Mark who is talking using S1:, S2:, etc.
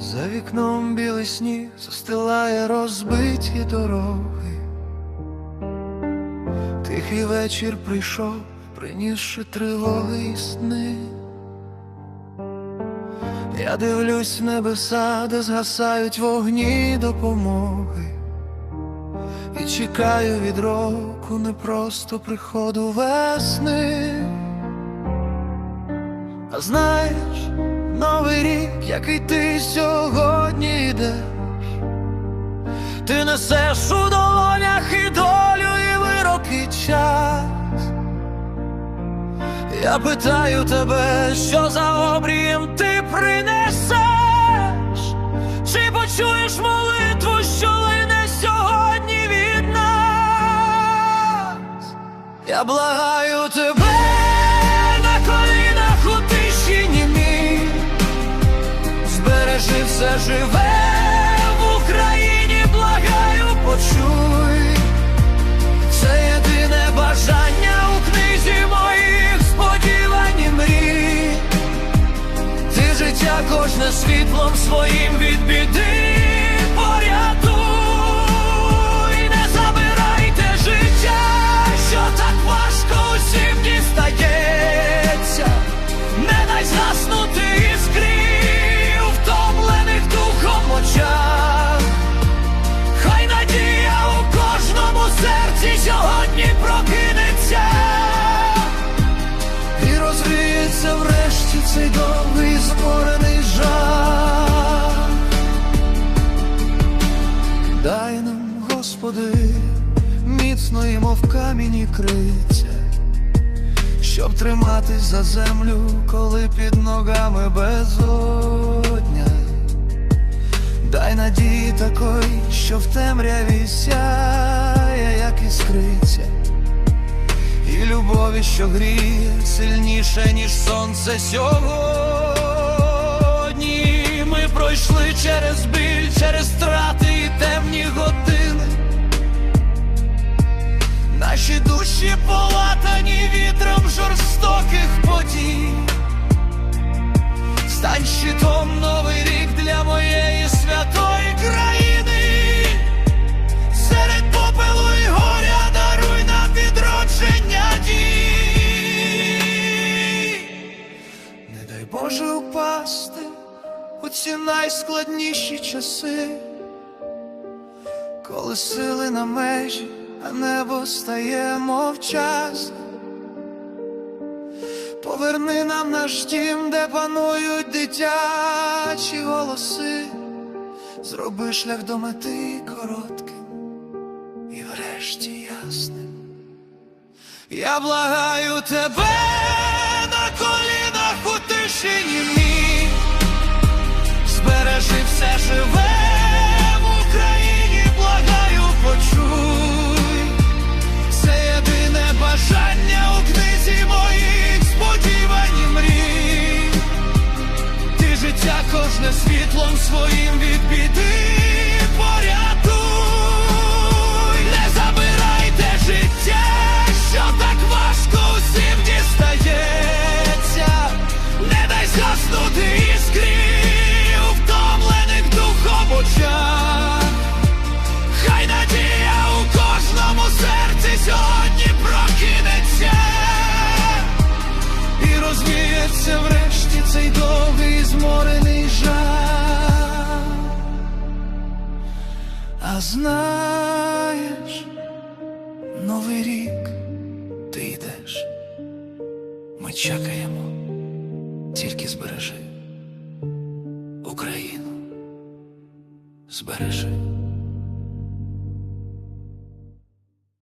S1: За вікном білий сніг застилає розбиті дороги. Тихий вечір прийшов, принісши тривоги і сни. Я дивлюсь небеса, де згасають вогні допомоги. І чекаю від року не просто приходу весни. А знаєш, новий рік, який ти сьогодні йдеш, ти несеш у долонях і долю, і вирок, і час. Я питаю тебе, що за обрієм ти принесеш, чи почуєш молитву, що лине сьогодні від нас? Я благаю тебе збережи все живе в Україні, благаю, почуй. Це єдине бажання у книзі моїх сподівань і мрій. Ти життя кожне світлом своїм від біди цей довгий зборений жах. Дай нам, Господи, міцної, мов камінь криця, щоб триматись за землю, коли під ногами безодня. Дай надії такої, що в темряві сяє, як іскриця, і любові, що гріє сильніше, ніж сонце сьогодні. Ми пройшли через Боже упасти у ці найскладніші часи, коли сили на межі, а небо стає мовчасно. Поверни нам наш дім, де панують дитячі голоси, зроби шлях до мети коротким і врешті ясним. Я благаю тебе на колінах у тишині мій, збережи все живе в Україні, благаю, почуй. Це єдине бажання у книзі моїх сподівань і мрій. Ти життя кожне світлом своїм розвіється врешті цей довгий зморений жах. А знаєш, новий рік ти йдеш. Ми чекаємо, тільки збережи Україну, збережи.